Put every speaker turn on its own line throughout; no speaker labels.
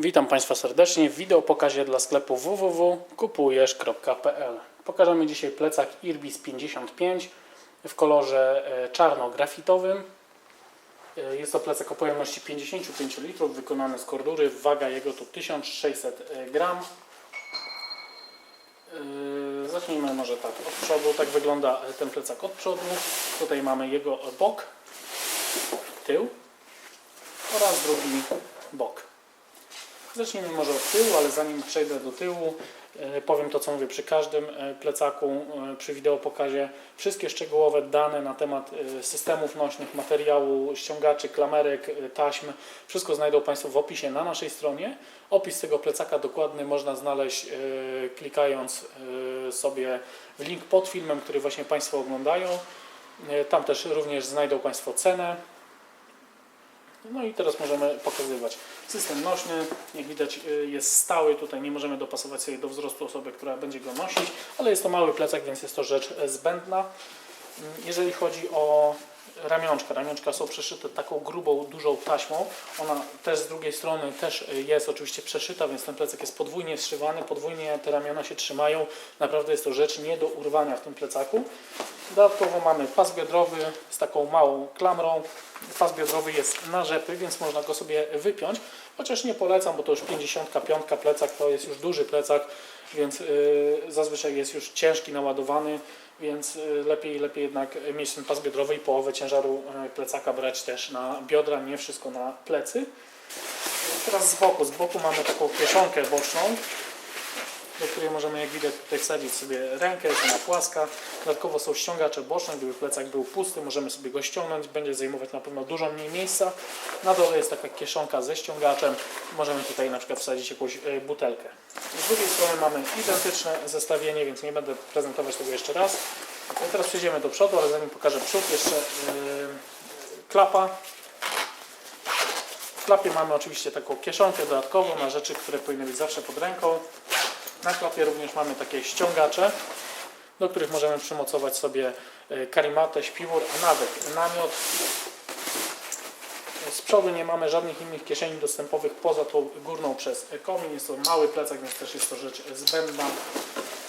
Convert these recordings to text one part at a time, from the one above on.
Witam Państwa serdecznie w wideopokazie dla sklepu www.kupujesz.pl Pokażemy dzisiaj plecak Irbis 55 w kolorze e, czarno-grafitowym. E, Jest to plecak o pojemności 55 litrów, wykonany z kordury. Waga jego to 1600 gram. E, Zacznijmy może tak od przodu. Tak wygląda ten plecak od przodu. Tutaj mamy jego bok, tył oraz drugi bok. Zacznijmy może od tyłu, ale zanim przejdę do tyłu, e, powiem to, co mówię przy każdym e, plecaku, e, przy wideopokazie. Wszystkie szczegółowe dane na temat systemów nośnych, materiału, ściągaczy, klamerek, taśm, wszystko znajdą Państwo w opisie na naszej stronie. Opis tego plecaka dokładny można znaleźć klikając sobie w link pod filmem, który właśnie Państwo oglądają. Tam też również znajdą Państwo cenę. No i teraz możemy pokazywać. System nośny, jak widać y, jest stały, tutaj nie możemy dopasować sobie do wzrostu osoby, która będzie go nosić, ale jest to mały plecak, więc jest to rzecz zbędna. Mm, Jeżeli chodzi o ramionczka, ramionczka są przeszyte taką grubą, dużą taśmą. Ona też z drugiej strony też y, jest oczywiście przeszyta, więc ten plecak jest podwójnie zszywany, podwójnie te ramiona się trzymają. Naprawdę jest to rzecz nie do urwania w tym plecaku. Dodatkowo mamy pas biodrowy z taką małą klamrą. Pas biodrowy jest na rzepy, więc można go sobie wypiąć. Chociaż nie polecam, bo to już 55 plecak to jest już duży plecak, więc yy, zazwyczaj jest już ciężki, naładowany, więc yy, lepiej, lepiej jednak mieć ten pas biodrowy i połowę ciężaru yy, plecaka brać też na biodra, nie wszystko na plecy. Teraz z boku. Z boku mamy taką kieszonkę boczną, do której możemy, jak widać, tutaj wsadzić sobie rękę, jest ona płaska. Dodatkowo są ściągacze boczne, gdyby plecak był pusty, możemy sobie go ściągnąć, będzie zajmować na pewno dużo mniej miejsca. Na dole jest taka kieszonka ze ściągaczem, możemy tutaj na przykład wsadzić jakąś e, butelkę. Z drugiej strony mamy identyczne zestawienie, więc nie będę prezentować tego jeszcze raz. No teraz przejdziemy do przodu, ale zanim pokażę przód, jeszcze yy, klapa. W klapie mamy oczywiście taką kieszonkę dodatkową na rzeczy, które powinny być zawsze pod ręką. Na klapie również mamy takie ściągacze, do których możemy przymocować sobie e, karimatę, śpiwór, a nawet namiot. Z przodu nie mamy żadnych innych kieszeni dostępowych poza tą górną przez komin. Jest to mały plecak, więc też jest to rzecz zbędna.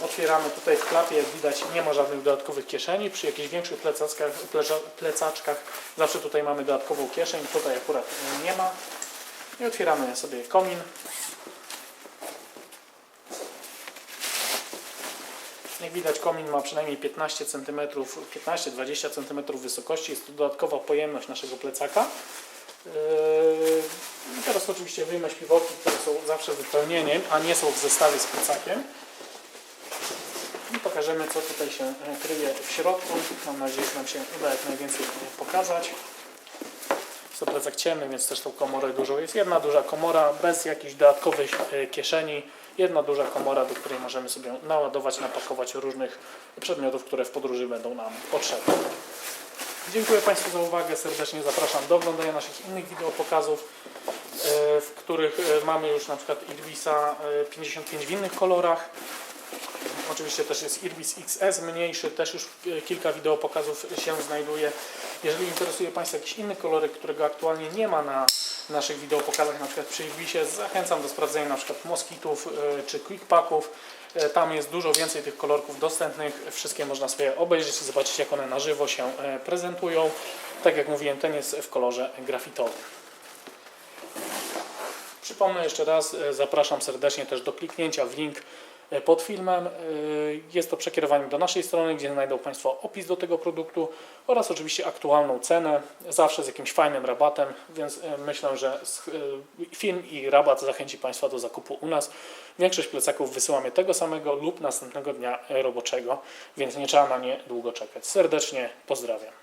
Otwieramy tutaj w klapie, jak widać nie ma żadnych dodatkowych kieszeni. Przy jakichś większych plecaczkach, pleca- plecaczkach zawsze tutaj mamy dodatkową kieszeń, tutaj akurat nie ma. I otwieramy sobie komin. Jak widać komin ma przynajmniej 15 cm, 15-20 cm wysokości. Jest to dodatkowa pojemność naszego plecaka. Yy, I teraz oczywiście wyjmę śpiworki, które są zawsze wypełnieniem, a nie są w zestawie z plecakiem. I pokażemy co tutaj się kryje w środku. Mam nadzieję, że nam się uda jak najwięcej pokazać. To plecak ciemny, więc też tą komorę dużą. Jest jedna duża komora bez jakichś dodatkowych e, kieszeni. Jedna duża komora, do której możemy sobie naładować, napakować różnych przedmiotów, które w podróży będą nam potrzebne. Dziękuję Państwu za uwagę. Serdecznie zapraszam do oglądania naszych innych wideopokazów, e, w których e, mamy już na przykład Irbisa e, 55 w innych kolorach. Oczywiście też jest Irbis XS mniejszy, też już e, kilka wideopokazów się znajduje. Jeżeli interesuje Państwa jakiś inny kolorek, którego aktualnie nie ma na naszych wideopokazach, na przykład przy Irbisie, zachęcam do sprawdzenia na przykład Moskitów e, czy Quickpacków. E, Tam jest dużo więcej tych kolorków dostępnych. Wszystkie można sobie obejrzeć i zobaczyć, jak one na żywo się prezentują. Tak jak mówiłem, ten jest w kolorze grafitowym. Przypomnę jeszcze raz, zapraszam serdecznie też do kliknięcia w link pod filmem. E, Jest to przekierowanie do naszej strony, gdzie znajdą Państwo opis do tego produktu oraz oczywiście aktualną cenę, zawsze z jakimś fajnym rabatem, więc e, myślę, że e, film i rabat zachęci Państwa do zakupu u nas. Większość plecaków wysyłamy tego samego lub następnego dnia e, roboczego, więc nie trzeba na nie długo czekać. Serdecznie pozdrawiam.